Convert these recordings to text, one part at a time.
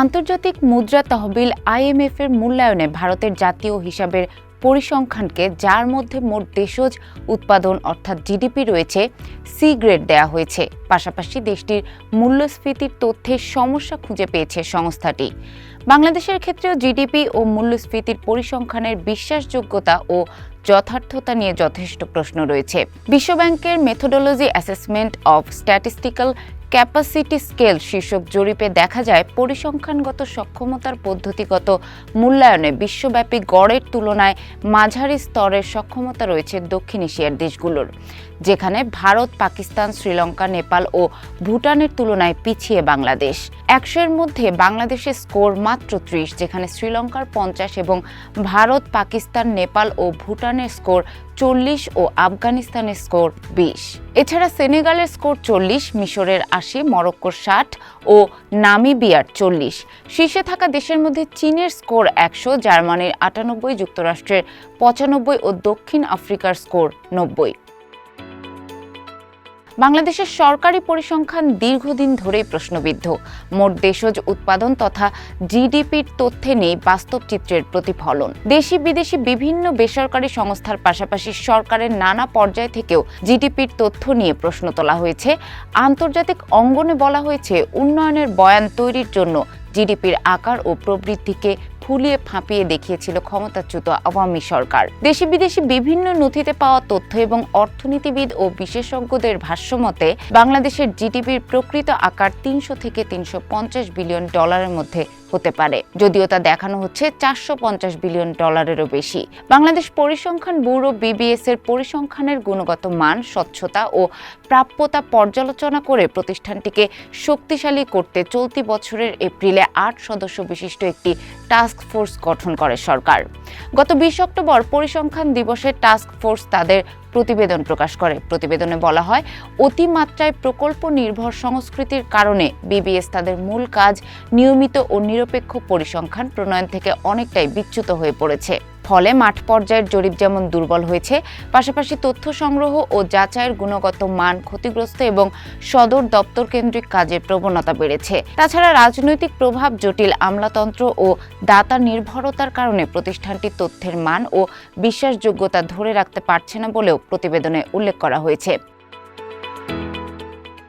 আন্তর্জাতিক মুদ্রা তহবিল আইএমএফ এর মূল্যায়নে ভারতের জাতীয় হিসাবের পরিসংখ্যানকে, যার মধ্যে মোট দেশজ উৎপাদন অর্থাৎ জিডিপি রয়েছে, সি গ্রেড দেওয়া হয়েছে। পাশাপাশি দেশটির মূল্যস্ফীতির তথ্যে সমস্যা খুঁজে পেয়েছে সংস্থাটি। বাংলাদেশের ক্ষেত্রেও জিডিপি ও মূল্যস্ফীতির পরিসংখ্যানের বিশ্বাসযোগ্যতা ও যথার্থতা নিয়ে যথেষ্ট প্রশ্ন রয়েছে। বিশ্বব্যাংকের methodology assessment of statistical capacity scale শীর্ষক জরিপে দেখা যায়, পরিসংখ্যানগত সক্ষমতার পদ্ধতিগত মূল্যায়নে বিশ্বব্যাপী গড়ের তুলনায় মাঝারি স্তরের সক্ষমতা রয়েছে দক্ষিণ এশিয়ার দেশগুলোর, যেখানে ভারত, পাকিস্তান, শ্রীলঙ্কা, নেপাল ও ভুটানের তুলনায় পিছিয়ে বাংলাদেশ। একশোর মধ্যে বাংলাদেশের স্কোর মাত্র ত্রিশ, যেখানে শ্রীলঙ্কার পঞ্চাশ এবং ভারত, পাকিস্তান, নেপাল ও ভুটানের স্কোর চল্লিশ ও আফগানিস্তানের স্কোর বিশ। এছাড়া সেনেগালের স্কোর চল্লিশ, মিশরের আশি, মরক্কোর ষাট ও নামিবিয়ার চল্লিশ। শীর্ষে থাকা দেশের মধ্যে চীনের স্কোর একশো, জার্মানির আটানব্বই, যুক্তরাষ্ট্রের পঁচানব্বই ও দক্ষিণ আফ্রিকার স্কোর নব্বই। বাংলাদেশের সরকারি পরিসংখ্যান দীর্ঘদিন ধরেই প্রশ্নবিদ্ধ। মোট দেশজ উৎপাদন তথা জিডিপির তথ্যে নেই বাস্তব চিত্রের প্রতিফলন। দেশি বিদেশি বিভিন্ন বেসরকারি সংস্থার পাশাপাশি সরকারের নানা পর্যায় থেকেও জিডিপির তথ্য নিয়ে প্রশ্ন তোলা হয়েছে। আন্তর্জাতিক অঙ্গনে বলা হয়েছে, উন্নয়নের বয়ান তৈরির জন্য জিডিপির আকার ও প্রবৃদ্ধিকে ফুলিয়ে ফাঁপিয়ে দেখিয়েছিল ক্ষমতাচ্যুত আওয়ামী সরকার। দেশি বিদেশি বিভিন্ন নথিতে পাওয়া তথ্য এবং অর্থনীতিবিদ ও বিশেষজ্ঞদের ভাষ্যমতে, বাংলাদেশের জিডিপির প্রকৃত আকার তিনশো থেকে তিনশো পঞ্চাশ বিলিয়ন ডলারের মধ্যে হতে পারে। যদিও তা দেখানো হচ্ছে চারশো পঞ্চাশ বিলিয়ন ডলারেরও বেশি। বাংলাদেশ পরিসংখ্যান ব্যুরো বিবিএস এর পরিসংখ্যানের গুণগত মান, স্বচ্ছতা ও প্রাপ্যতা পর্যালোচনা করে প্রতিষ্ঠানটিকে শক্তিশালী করতে চলতি বছরের এপ্রিলে আট সদস্য বিশিষ্ট একটি টাস্ক ফোর্স গঠন করে সরকার। গত বিশ অক্টোবর পরিসংখ্যান দিবসে টাস্ক ফোর্স তাদের প্রতিবেদন প্রকাশ করে। প্রতিবেদনে বলা হয়, অতিমাত্রায় প্রকল্প নির্ভর সংস্কৃতির কারণে বিবিএস তাদের মূল কাজ নিয়মিত ও নিরপেক্ষ পরিসংখ্যান প্রণয়ন থেকে অনেকটাই বিচ্যুত হয়ে পড়েছে। ফলে মাঠ পর্যায়ের জরিপ যেমন দুর্বল হয়েছে, পাশাপাশি তথ্য সংগ্রহ ও যাচাইয়ের গুণগত মান ক্ষতিগ্রস্ত এবং সদর দপ্তর কেন্দ্রিক কাজের প্রবণতা বেড়েছে। তাছাড়া রাজনৈতিক প্রভাব জটিল আমলাতন্ত্র ও দাতা নির্ভরতার কারণে প্রতিষ্ঠানটি তথ্যের মান ও বিশ্বাসযোগ্যতা ধরে রাখতে পারছে না বলেও প্রতিবেদনে উল্লেখ করা হয়েছে।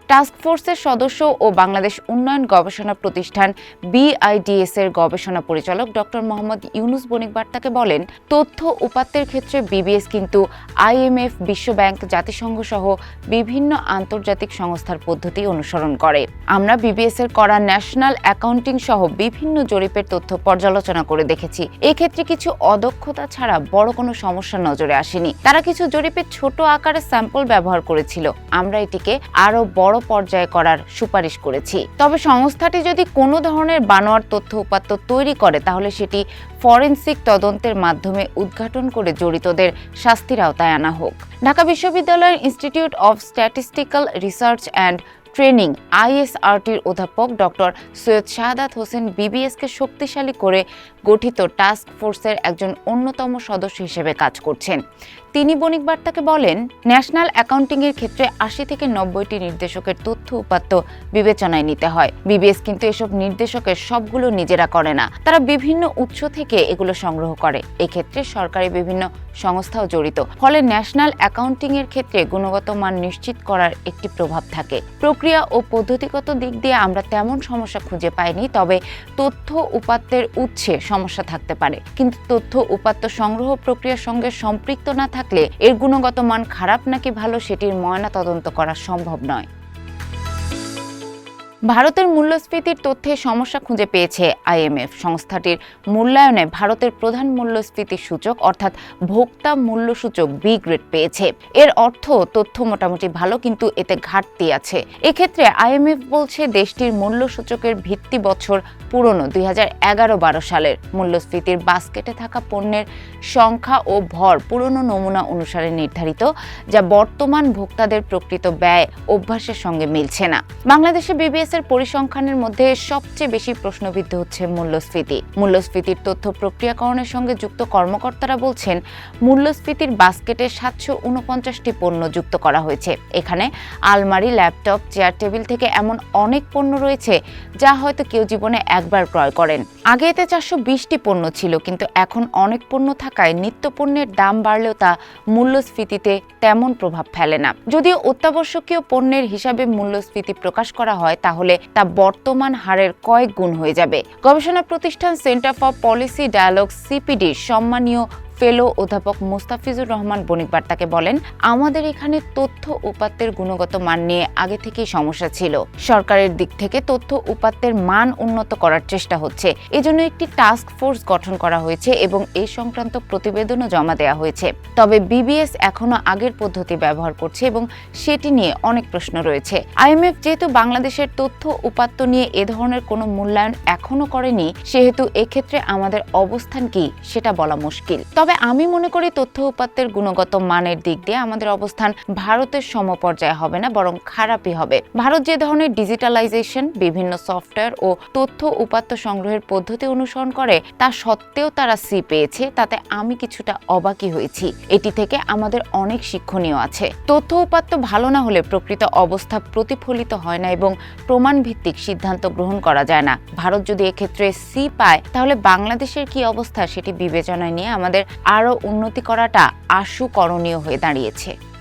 টাস্ক ফোর্সের সদস্য ও বাংলাদেশ উন্নয়ন গবেষণা প্রতিষ্ঠান বিআইডিএস এর গবেষণা পরিচালক ডক্টর মোহাম্মদ ইউনুস বণিক বার্তাকে বলেন, তথ্য উপাত্তের ক্ষেত্রে বিবিএস কিন্তু আইএমএফ বিশ্বব্যাংক জাতিসংঘ সহ বিভিন্ন আন্তর্জাতিক সংস্থার পদ্ধতি অনুসরণ করে। আমরা বিবিএস এর করা ন্যাশনাল অ্যাকাউন্টিং সহ বিভিন্ন জরিপের তথ্য পর্যালোচনা করে দেখেছি। এক্ষেত্রে কিছু অদক্ষতা ছাড়া বড় কোনো সমস্যা নজরে আসেনি। তারা কিছু জরিপের ছোট আকারের স্যাম্পল ব্যবহার করেছিল। আমরা এটিকে আরও বড় পর্যায়ে করার সুপারিশ করেছি। তবে সংস্থাটি যদি কোনো ধরনের বানোয়ার তথ্য উপাত্ত তৈরি করে, তাহলে সেটি ফরেনসিক তদন্তের মাধ্যমে উদ্ঘাটন করে জড়িতদের শাস্তির আওতায় আনা হোক। ঢাকা বিশ্ববিদ্যালয়ের institute of statistical research and training, আইএসআরটির অধ্যাপক ডক্টর সৈয়দ শাহাদাত হোসেন বিবিএসকে শক্তিশালী করে গঠিত টাস্ক ফোর্সের একজন অন্যতম সদস্য হিসেবে কাজ করছেন। তিনি বণিক বার্তাকে বলেন, ন্যাশনাল অ্যাকাউন্টিং এর ক্ষেত্রে আশি থেকে নব্বইটি নির্দেশকের তথ্য উপাত্ত বিবেচনায় নিতে হয়। বিবিএস কিন্তু এসব নির্দেশকের সবগুলো নিজেরা করে না। তারা বিভিন্ন উৎস থেকে এগুলো সংগ্রহ করে। এক্ষেত্রে সরকারি বিভিন্ন সংস্থাও জড়িত। ফলে ন্যাশনাল অ্যাকাউন্টিং এর ক্ষেত্রে গুণগত মান নিশ্চিত করার একটি প্রভাব থাকে। প্রক্রিয়া ও পদ্ধতিগত দিক দিয়ে আমরা তেমন সমস্যা খুঁজে পাইনি, তবে তথ্য উপাত্তের উৎসে সমস্যা থাকতে পারে। কিন্তু তথ্য উপাত্ত সংগ্রহ প্রক্রিয়ার সঙ্গে সম্পৃক্ত না থাকলে এর গুণগত মান খারাপ নাকি ভালো সেটির ময়না তদন্ত করা সম্ভব নয়। ভারতের মূল্যস্ফীতির তথ্যে সমস্যা খুঁজে পেয়েছে আইএমএফ। সংস্থাটির মূল্যায়নে ভারতের প্রধান মূল্যস্ফীতি সূচক, অর্থাৎ ভোক্তা মূল্য সূচক বি গ্রেড পেয়েছে। এর অর্থ, তথ্য মোটামুটি ভালো, কিন্তু এতে ঘাটতি আছে। এক্ষেত্রে আইএমএফ বলছে, দেশটির মূল্য সূচকের ভিত্তি বছর পুরনো, দুই হাজার এগারো বারো সালের। মূল্যস্ফীতির বাস্কেটে থাকা পণ্যের সংখ্যা ও ভর পুরনো নমুনা অনুসারে নির্ধারিত, যা বর্তমান ভোক্তাদের প্রকৃত ব্যয় অভ্যাসের সঙ্গে মিলছে না। বাংলাদেশে বিবিএস এর পরিসংখ্যানের মধ্যে সবচেয়ে বেশি প্রশ্নবিদ্ধ হচ্ছে মূল্যস্ফীতি। মূল্যস্ফীতির তথ্য প্রক্রিয়াকরণের সঙ্গে যুক্ত কর্মকর্তারা বলছেন, মূল্যস্ফীতির বাস্কেটে সাতশো উনপঞ্চাশটি পণ্য যুক্ত করা হয়েছে। এখানে আলমারি, ল্যাপটপ, চেয়ার টেবিল থেকে এমন অনেক পণ্য রয়েছে যা হয়তো কেউ জীবনে একবার ক্রয় করেন। আগে এতে চারশো বিশটি পণ্য ছিল, কিন্তু এখন অনেক পণ্য থাকায় নিত্য পণ্যের দাম বাড়লেও তা মূল্যস্ফীতিতে তেমন প্রভাব ফেলে না। যদিও অত্যাবশ্যকীয় পণ্যের হিসাবে মূল্যস্ফীতি প্রকাশ করা হয়, তাহলে তা বর্তমান হারের কয়েক গুণ হয়ে যাবে। গবেষণা প্রতিষ্ঠান সেন্টার ফর পলিসি ডায়ালগ সিপিডির সম্মানীয় ফেলো অধ্যাপক মুস্তাফিজুর রহমান বণিক বার্তাকে বলেন, আমাদের এখানে তথ্য উপাত্তের গুণগত মান নিয়ে আগে থেকেই সমস্যা ছিল। সরকারের দিক থেকে তথ্য উপাত্তের মান উন্নত করার চেষ্টা হচ্ছে। এজন্য একটি টাস্ক ফোর্স গঠন করা হয়েছে এবং এই সংক্রান্ত প্রতিবেদনও জমা দেওয়া হয়েছে। তবে বিবিএস এখনও আগের পদ্ধতি ব্যবহার করছে এবং সেটি নিয়ে অনেক প্রশ্ন রয়েছে। আইএমএফ যেহেতু বাংলাদেশের তথ্য উপাত্ত নিয়ে এ ধরনের কোনো মূল্যায়ন এখনও করেনি, সেহেতু এক্ষেত্রে আমাদের অবস্থান কি সেটা বলা মুশকিল। তবে আমি মনে করি তথ্য উপাত্তের গুণগত মানের দিক দিয়ে আমাদের অবস্থান ভারতের সমপর্যায়ে হবে না, বরং খারাপই হবে। ভারত যে ধরনের ডিজিটালাইজেশন বিভিন্ন সফটওয়্যার ও তথ্য উপাত্ত সংগ্রহের পদ্ধতি অনুসরণ করে, তা সত্ত্বেও তারা সি পেয়েছে, তাতে আমি কিছুটা অবাকই হয়েছি। এটি থেকে আমাদের অনেক শিক্ষণীয় আছে। তথ্য উপাত্ত ভালো না হলে প্রকৃত অবস্থা প্রতিফলিত হয় না এবং প্রমাণ ভিত্তিক সিদ্ধান্ত গ্রহণ করা যায় না। ভারত যদি এক্ষেত্রে সি পায়, তাহলে বাংলাদেশের কি অবস্থা সেটি বিবেচনায় নিয়ে আমাদের আরও উন্নতি করাটা আশু করণীয় হয়ে দাঁড়িয়েছে।